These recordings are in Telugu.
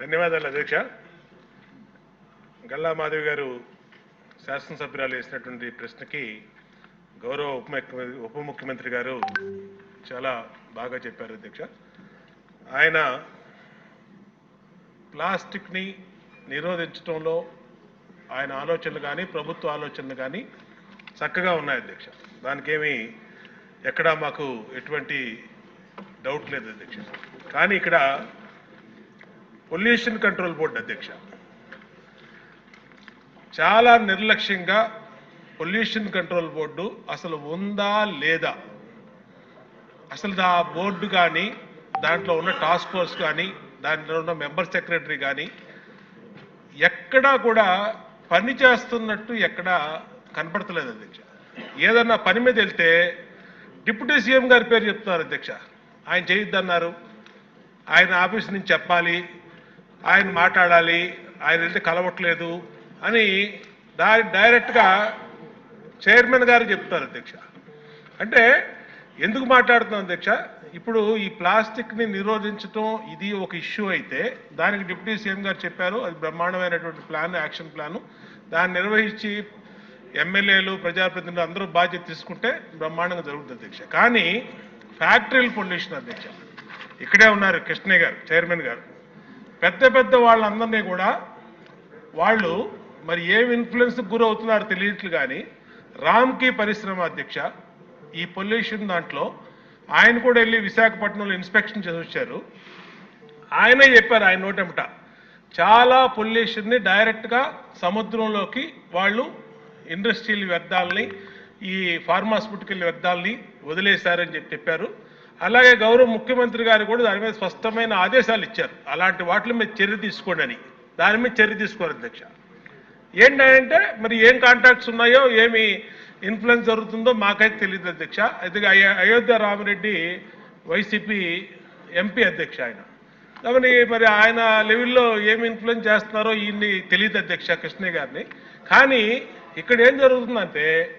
ధన్యవాదాలు అధ్యక్ష. గల్లా మాధవి గారు శాసనసభ్యురాలు వేసినటువంటి ప్రశ్నకి గౌరవ ఉప ముఖ్య- ఉప ముఖ్యమంత్రి గారు చాలా బాగా చెప్పారు అధ్యక్ష. ఆయన ప్లాస్టిక్ని నిరోధించడంలో ఆయన ఆలోచనలు కానీ ప్రభుత్వ ఆలోచనలు కానీ చక్కగా ఉన్నాయి అధ్యక్ష. దానికేమి ఎక్కడా మాకు ఎటువంటి డౌట్ లేదు అధ్యక్ష. కానీ ఇక్కడ పొల్యూషన్ కంట్రోల్ బోర్డు అధ్యక్ష. చాలా నిర్లక్ష్యంగా పొల్యూషన్ కంట్రోల్ బోర్డు అసలు ఉందా లేదా? అసలు ఆ బోర్డు కానీ దాంట్లో ఉన్న టాస్క్ ఫోర్స్ కానీ దాంట్లో ఉన్న మెంబర్ సెక్రటరీ కానీ ఎక్కడా కూడా పని చేస్తున్నట్టు ఎక్కడా కనపడతలేదు అధ్యక్ష. ఏదన్నా పని మీద వెళ్తే డిప్యూటీ సీఎం గారి పేరు చెప్తున్నారు అధ్యక్ష. ఆయన చేయొద్దన్నారు. ఆయన ఆఫీస్ నుంచి చెప్పాలి. ఆయన మాట్లాడాలి ఆయన వెళ్తే కలవట్లేదు అని దారి డైరెక్ట్గా చైర్మన్ గారు చెప్తారు అధ్యక్ష. అంటే ఎందుకు మాట్లాడుతున్నాం అధ్యక్ష? ఇప్పుడు ఈ ప్లాస్టిక్ని నిరోధించడం ఇది ఒక ఇష్యూ అయితే దానికి డిప్యూటీ సీఎం గారు చెప్పారు అది బ్రహ్మాండమైనటువంటి ప్లాన్ యాక్షన్ ప్లాను. దాన్ని నిర్వహించి ఎమ్మెల్యేలు ప్రజాప్రతినిధులు అందరూ బాధ్యత తీసుకుంటే బ్రహ్మాండంగా జరుగుతుంది అధ్యక్ష. కానీ ఫ్యాక్టరీల పొల్యూషన్ అధ్యక్ష. ఇక్కడే ఉన్నారు కృష్ణయ్య గారు చైర్మన్ గారు. పెద్ద పెద్ద వాళ్ళందరినీ కూడా వాళ్ళు మరి ఏం ఇన్ఫ్లుయెన్స్ గురవుతున్నారో తెలియట్లు కానీ రామ్కి పరిశ్రమ అధ్యక్ష ఈ పొల్యూషన్ దాంట్లో ఆయన కూడా వెళ్ళి విశాఖపట్నంలో ఇన్స్పెక్షన్ చేసి వచ్చారు. ఆయనే చెప్పారు ఆయన నోటెమిట చాలా పొల్యూషన్ని డైరెక్ట్గా సముద్రంలోకి వాళ్ళు ఇండస్ట్రియల్ వ్యర్థాలని ఈ ఫార్మాస్యూటికల్ వ్యర్థాలని వదిలేశారని చెప్పి చెప్పారు. అలాగే గౌరవ ముఖ్యమంత్రి గారు కూడా దాని మీద స్పష్టమైన ఆదేశాలు ఇచ్చారు. అలాంటి వాటి మీద చర్య తీసుకోండి అని. దాని మీద చర్య తీసుకోరు అధ్యక్ష. ఏంటంటే మరి ఏం కాంటాక్ట్స్ ఉన్నాయో ఏమి ఇన్ఫ్లుయెన్స్ జరుగుతుందో మాకైతే తెలియదు అధ్యక్ష. అయితే అయ- అయోధ్య రామరెడ్డి వైసీపీ ఎంపీ అధ్యక్ష ఆయన. కాబట్టి మరి ఆయన లెవెల్లో ఏమి ఇన్ఫ్లుయెన్స్ చేస్తున్నారో ఈయన్ని తెలియదు అధ్యక్ష కృష్ణయ్య గారిని. కానీ ఇక్కడ ఏం జరుగుతుందంటే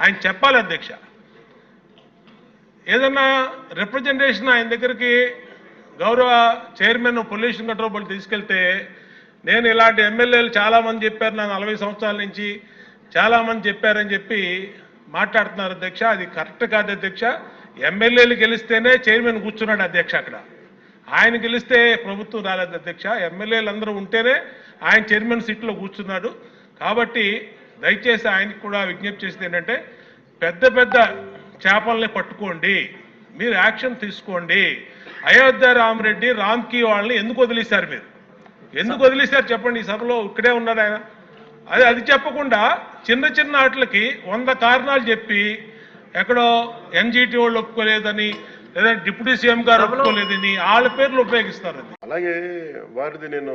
ఆయన చెప్పాలి అధ్యక్ష. ఏదన్నా రిప్రజెంటేషన్ ఆయన దగ్గరికి గౌరవ చైర్మన్ పొల్యూషన్ కంట్రోల్ బోర్డు తీసుకెళ్తే నేను ఇలాంటి ఎమ్మెల్యేలు చాలామంది చెప్పారు నా నలభై సంవత్సరాల నుంచి చాలామంది చెప్పారని చెప్పి మాట్లాడుతున్నారు అధ్యక్ష. అది కరెక్ట్ కాదు అధ్యక్ష. ఎమ్మెల్యేలు గెలిస్తేనే చైర్మన్ కూర్చున్నాడు అధ్యక్ష అక్కడ. ఆయన గెలిస్తే ప్రభుత్వం రాలేదు అధ్యక్ష. ఎమ్మెల్యేలు అందరూ ఉంటేనే ఆయన చైర్మన్ సీట్లో కూర్చున్నాడు. కాబట్టి దయచేసి ఆయనకు కూడా విజ్ఞప్తి చేసేది ఏంటంటే పెద్ద పెద్ద చేపల్ని పట్టుకోండి మీరు యాక్షన్ తీసుకోండి. అయోధ్య రామరెడ్డి రామ్కి వాళ్ళని ఎందుకు వదిలేశారు మీరు? ఎందుకు వదిలేశారు చెప్పండి ఈ సభలో ఇక్కడే ఉన్నారు ఆయన. అది అది చెప్పకుండా చిన్న చిన్న ఆటలకి వంద కారణాలు చెప్పి ఎక్కడో ఎన్జిటి వాళ్ళు ఒప్పుకోలేదని లేదా డిప్యూటీ సీఎం గారు ఒప్పుకోలేదని వాళ్ళ పేర్లు ఉపయోగిస్తారు అది. అలాగే వారిది నేను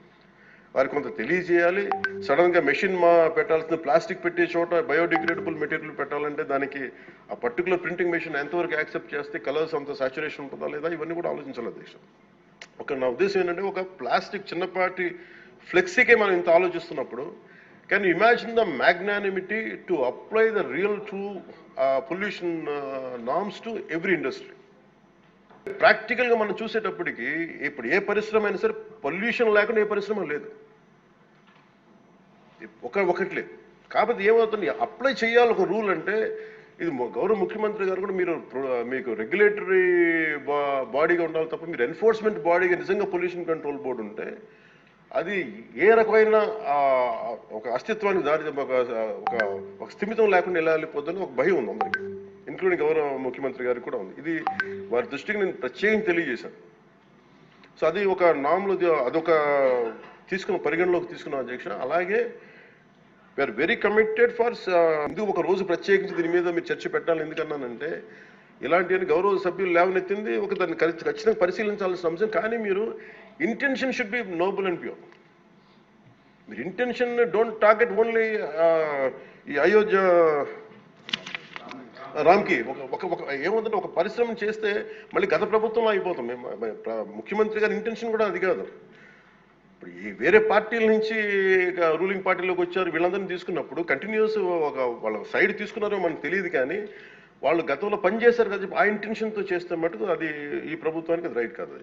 వారికి కొంత తెలియజేయాలి. సడన్గా మెషిన్ మా పెట్టాల్సిన ప్లాస్టిక్ పెట్టే చోట బయోడిగ్రేడబుల్ మెటీరియల్ పెట్టాలంటే దానికి ఆ పర్టికులర్ ప్రింటింగ్ మెషిన్ ఎంతవరకు యాక్సెప్ట్ చేస్తే కలర్స్ అంత సాచురేషన్ ఉంటుందా లేదా ఇవన్నీ కూడా ఆలోచించాలి దేశం ఒక నా ఉద్దేశం ఏంటంటే ఒక ప్లాస్టిక్ చిన్నపాటి ఫ్లెక్సీకే మనం ఇంత ఆలోచిస్తున్నప్పుడు can imagine the magnanimity to apply the real true pollution norms to every industry ప్రాక్టికల్గా మనం చూసేటప్పటికి ఇప్పుడు ఏ పరిశ్రమ అయినా సరే పొల్యూషన్ లేకుండా ఏ పరిశ్రమ లేదు. ఒక ఒకటి లేదు. కాకపోతే ఏమవుతుంది? అప్లై చేయాలి ఒక రూల్ అంటే ఇది గౌరవ ముఖ్యమంత్రి గారు కూడా మీరు మీకు రెగ్యులేటరీ బాడీగా ఉండాలి తప్ప మీరు ఎన్ఫోర్స్మెంట్ బాడీగా నిజంగా పొల్యూషన్ కంట్రోల్ బోర్డు ఉంటే అది ఏ రకమైన ఒక అస్తిత్వానికి దారి ఒక ఒక స్థిమితం లేకుండా ఎలా వెళ్ళిపోద్దని ఒక భయం ఉంది అందరికీ. ఇంక్లూడింగ్ గౌరవ ముఖ్యమంత్రి గారికి కూడా ఉంది. ఇది వారి దృష్టికి నేను ప్రత్యేకంగా తెలియజేశాను. సో అది ఒక నామ్లో అదొక తీసుకున్న పరిగణలోకి తీసుకున్న అధ్యక్ష అలాగే వీఆర్ వెరీ కమిటెడ్ ఫర్ ఇది ఒక రోజు ప్రత్యేకించి దీని మీద మీరు చర్చ పెట్టాలి? ఎందుకన్నానంటే ఇలాంటి గౌరవ సభ్యులు లేవనెత్తింది ఒక దాన్ని ఖచ్చితంగా పరిశీలించాల్సిన అంశం. కానీ మీరు intention should be noble and pure మీరు ఇంటెన్షన్ డోంట్ టార్గెట్ ఓన్లీ ఈ అయోధ్య రామ్కి ఒక ఒక ఒక ఏముందంటే ఒక పరిశ్రమ చేస్తే మళ్ళీ గత ప్రభుత్వంలో అయిపోతాం. మేము ముఖ్యమంత్రి గారి ఇంటెన్షన్ కూడా అది కాదు. ఇప్పుడు ఈ వేరే పార్టీల నుంచి రూలింగ్ పార్టీలోకి వచ్చారు వీళ్ళందరినీ తీసుకున్నప్పుడు కంటిన్యూస్ ఒక వాళ్ళ సైడ్ తీసుకున్నారో మనకు తెలియదు కానీ వాళ్ళు గతంలో పనిచేశారు కదా ఆ ఇంటెన్షన్తో చేస్తే మటుకు అది ఈ ప్రభుత్వానికి అది రైట్ కాదు.